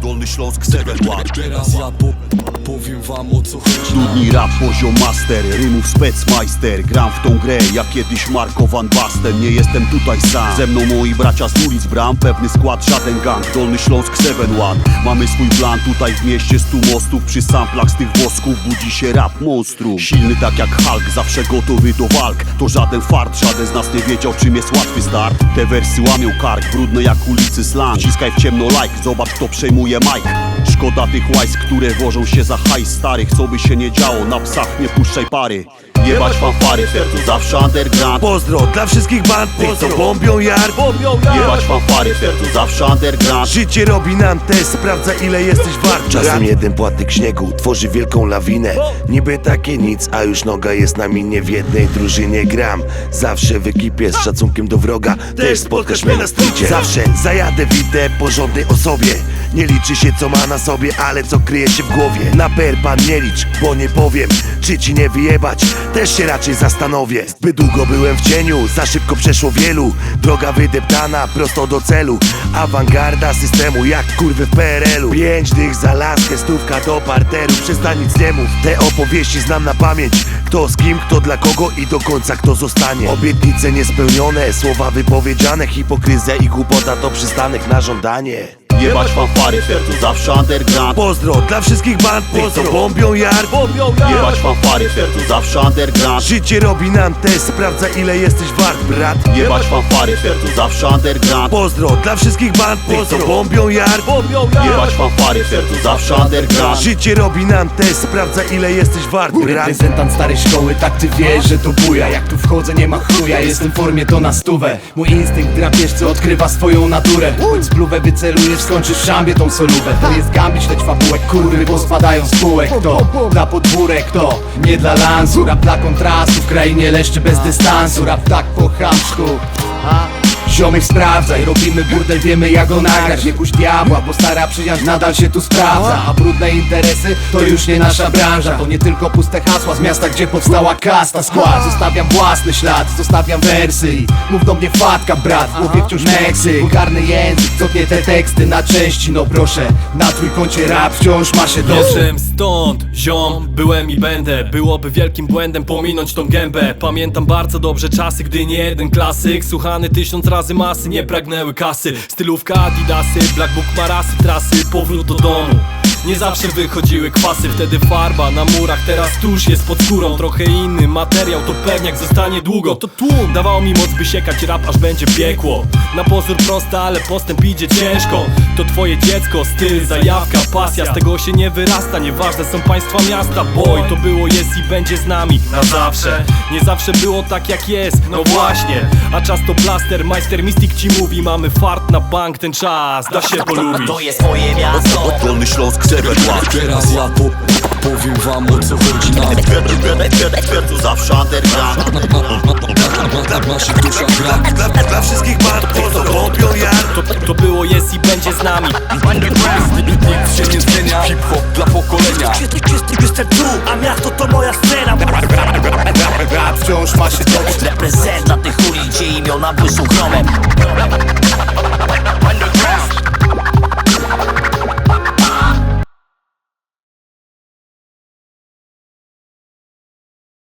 Dolny Śląsk 7 ład Teraz ja po, powiem wam o co chodzi. Studni rap poziom master, rymów specmeister Gram w tą grę jak kiedyś Marko Van Basten. Nie jestem tutaj sam, ze mną moi bracia z ulic bram Pewny skład, żaden gang, Dolny Śląsk 7 One. Mamy swój plan tutaj w mieście stu mostów Przy samplach z tych wosków budzi się rap monstrum. Silny tak jak Hulk, zawsze gotowy do walk. To żaden fart, żaden z nas nie wiedział czym jest łatwy start. Te wersy łamią kark, brudne jak ulicy slang. Wciskaj w ciemno like, zobacz kto przejmuje mic. Szkoda tych łajs, które wożą się za hajs starych Co by się nie działo, na psach nie puszczaj pary. Jebać fanfary, w sercu zawsze underground. Pozdro dla wszystkich band, tych co bombią jar Jebać fanfary, sercu zawsze underground. Życie robi nam test, sprawdza ile jesteś wart. Czasem jeden płatek śniegu tworzy wielką lawinę. Niby takie nic, a już noga jest na minie. W jednej drużynie gram. Zawsze w ekipie z szacunkiem do wroga. Też spotkasz mnie na stricie Zawsze zajadę widzę porządnej osobie Nie liczy się co ma na sobie, ale co kryje się w głowie. Na perpan nie licz, bo nie powiem Czy ci nie wyjebać, też się raczej zastanowię. Zbyt długo byłem w cieniu, za szybko przeszło wielu. Droga wydeptana, prosto do celu. Awangarda systemu, jak kurwy w PRL-u Pięć dych za laskę, stówka do parteru. Przestań nic nie mów, te opowieści znam na pamięć. Kto z kim, kto dla kogo i do końca kto zostanie. Obietnice niespełnione, słowa wypowiedziane. Hipokryzja i głupota to przystanek na żądanie Jebać fanfary, w sercu zawsze underground. Pozdro dla wszystkich band, tych co bombią jar. Jebać fanfary, w sercu zawsze underground. Życie robi nam test, sprawdza ile jesteś wart, brat. Jebać fanfary, w sercu zawsze underground. Pozdro dla wszystkich band, tych co bombią jar. Jebać fanfary, w sercu zawsze underground. Życie robi nam test, sprawdza ile jesteś wart, brat. Reprezentant starej szkoły, tak ty wiesz, że to buja. Jak tu wchodzę nie ma chuja, jestem w formie to na stówę. Mój instynkt drapieżcy odkrywa swoją naturę. Choć spluwę wycelujesz, skończysz w szambie tą solówę To jest gambit, lecz fabułek, kurwy pospadają z półek. To dla podwórek, to nie dla lansu. Rap dla kontrastu, w krainie leszczy bez dystansu. Rap tak po chamsku. A? Ziomek sprawdzaj, robimy burdel, wiemy jak go nagrać. Nie puść diabła, bo stara przyjaźń nadal się tu sprawdza. A brudne interesy to już nie nasza branża. To nie tylko puste hasła z miasta, gdzie powstała kasta. Skład. Zostawiam własny ślad, zostawiam wersy. Mów do mnie fatka brat, w głowie wciąż Meksyk Wulgarny język, co nie te teksty na części. No proszę, na trójkącie rap wciąż ma się dobrze. Jestem stąd, ziom, byłem i będę. Byłoby wielkim błędem pominąć tą gębę. Pamiętam bardzo dobrze czasy, gdy nie jeden klasyk Słuchany tysiąc razy masy, nie pragnęły kasy. Stylówka adidasy, black book marasy, trasy Powrót do domu nie zawsze wychodziły kwasy, wtedy farba na murach Teraz tuż jest pod skórą, trochę inny materiał To pewniak zostanie długo, to tłum. Dawało mi moc by siekać rap, aż będzie piekło. Na pozór prosta, ale postęp idzie ciężko. To twoje dziecko, styl, zajawka, pasja. Z tego się nie wyrasta, nieważne są państwa miasta. Boy, to było, jest i będzie z nami na zawsze. Nie zawsze było tak jak jest, no właśnie A czas to plaster, majster Mystic ci mówi. Mamy fart na bank, ten czas da się polubić. To jest moje miasto. Dolny Śląsk 7 ład Teraz ja po, powiem wam o co chodzi na sercu zawsze underground. Na naszych duszach brak Dla, dla wszystkich band, tych co jar To, to było, jest i będzie z nami. Nic się nie zmienia, hip-hop dla pokolenia. Jestem tu, a miasto to moja scena. Rap wciąż ma się dobrze Reprezent dla tych ulic, gdzie imiona błyszą chromem